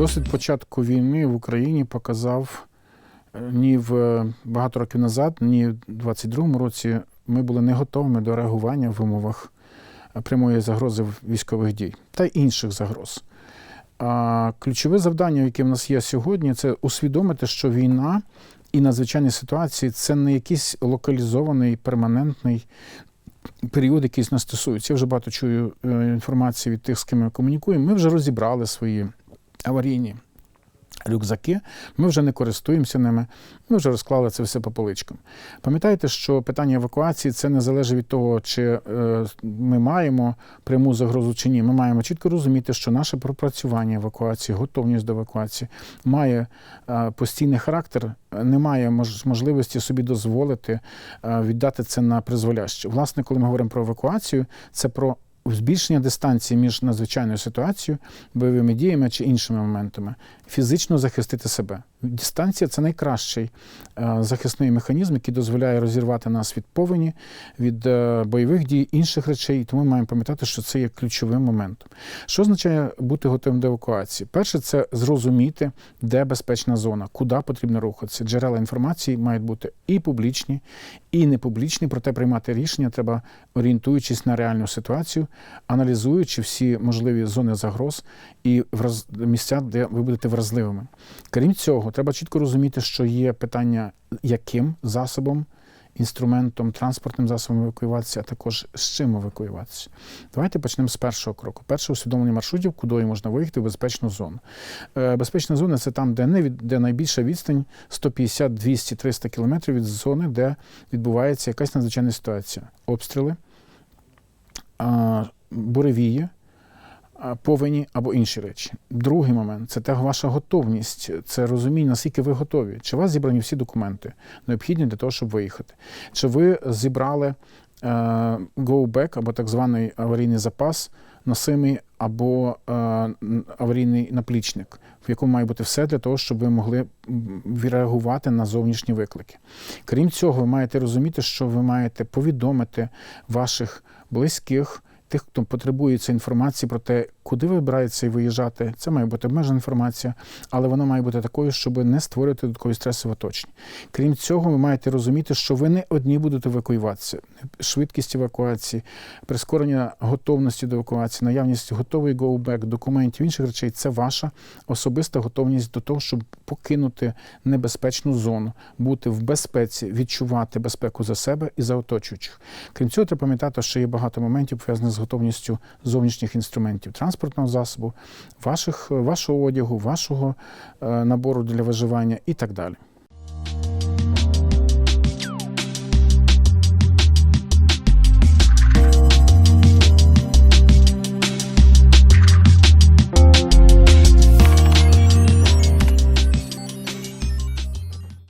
Досвід початку війни в Україні показав е, ні в е, багато років назад, ні в 22-му році ми були не готовими до реагування в умовах е, прямої загрози військових дій та інших загроз. А ключове завдання, яке в нас є сьогодні, це усвідомити, що війна і надзвичайні ситуації це не якийсь локалізований перманентний період, який нас стосується. Я вже багато чую інформації від тих, з ким ми комунікуємо. Ми вже розібрали свої аварійні рюкзаки, ми вже не користуємося ними, ми вже розклали це все по поличкам. Пам'ятайте, що питання евакуації це не залежить від того, чи е, ми маємо пряму загрозу чи ні. Ми маємо чітко розуміти, що наше пропрацювання евакуації, готовність до евакуації має е, постійний характер, немає мож- можливості собі дозволити е, віддати це на призволяще. Власне, коли ми говоримо про евакуацію, це про збільшення дистанції між надзвичайною ситуацією, бойовими діями чи іншими моментами, фізично захистити себе. Дистанція це найкращий е, захисний механізм, який дозволяє розірвати нас від повені, від е, бойових дій, інших речей. І тому ми маємо пам'ятати, що це є ключовим моментом. Що означає бути готовим до евакуації? Перше, це зрозуміти, де безпечна зона, куди потрібно рухатися. Джерела інформації мають бути і публічні, і непублічні, проте приймати рішення треба орієнтуючись на реальну ситуацію, аналізуючи всі можливі зони загроз і місця, де ви будете вразливими. Крім цього, треба чітко розуміти, що є питання, яким засобом, інструментом, транспортним засобом евакуюватися, а також з чим евакуюватися. Давайте почнемо з першого кроку. Перше усвідомлення маршрутів, куди можна виїхати в безпечну зону. Е, Безпечна зона це там, де, не від... де найбільша відстань 150, 200, 300 кілометрів від зони, де відбувається якась надзвичайна ситуація. Обстріли, буревії, повені або інші речі. Другий момент це та ваша готовність, це розуміння, наскільки ви готові. Чи у вас зібрані всі документи, необхідні для того, щоб виїхати? Чи ви зібрали е, go back або так званий аварійний запас, носимий або е, аварійний наплічник, в якому має бути все для того, щоб ви могли відреагувати на зовнішні виклики. Крім цього, ви маєте розуміти, що ви маєте повідомити ваших близьких, тих, хто потребує цієї інформації про те, куди ви вибираєтеся і виїжджати. Це має бути обмежена інформація, але вона має бути такою, щоб не створювати додаткові стреси в оточенні. Крім цього, ви маєте розуміти, що ви не одні будете евакуюватися. Швидкість евакуації, прискорення готовності до евакуації, наявність готової go-back, документів, інших речей це ваша особиста готовність до того, щоб покинути небезпечну зону, бути в безпеці, відчувати безпеку за себе і за оточуючих. Крім цього, треба пам'ятати, що є багато моментів пов'язаних з готовністю зовнішніх інструментів транспортного засобу, ваших, вашого одягу, вашого е, набору для виживання і так далі.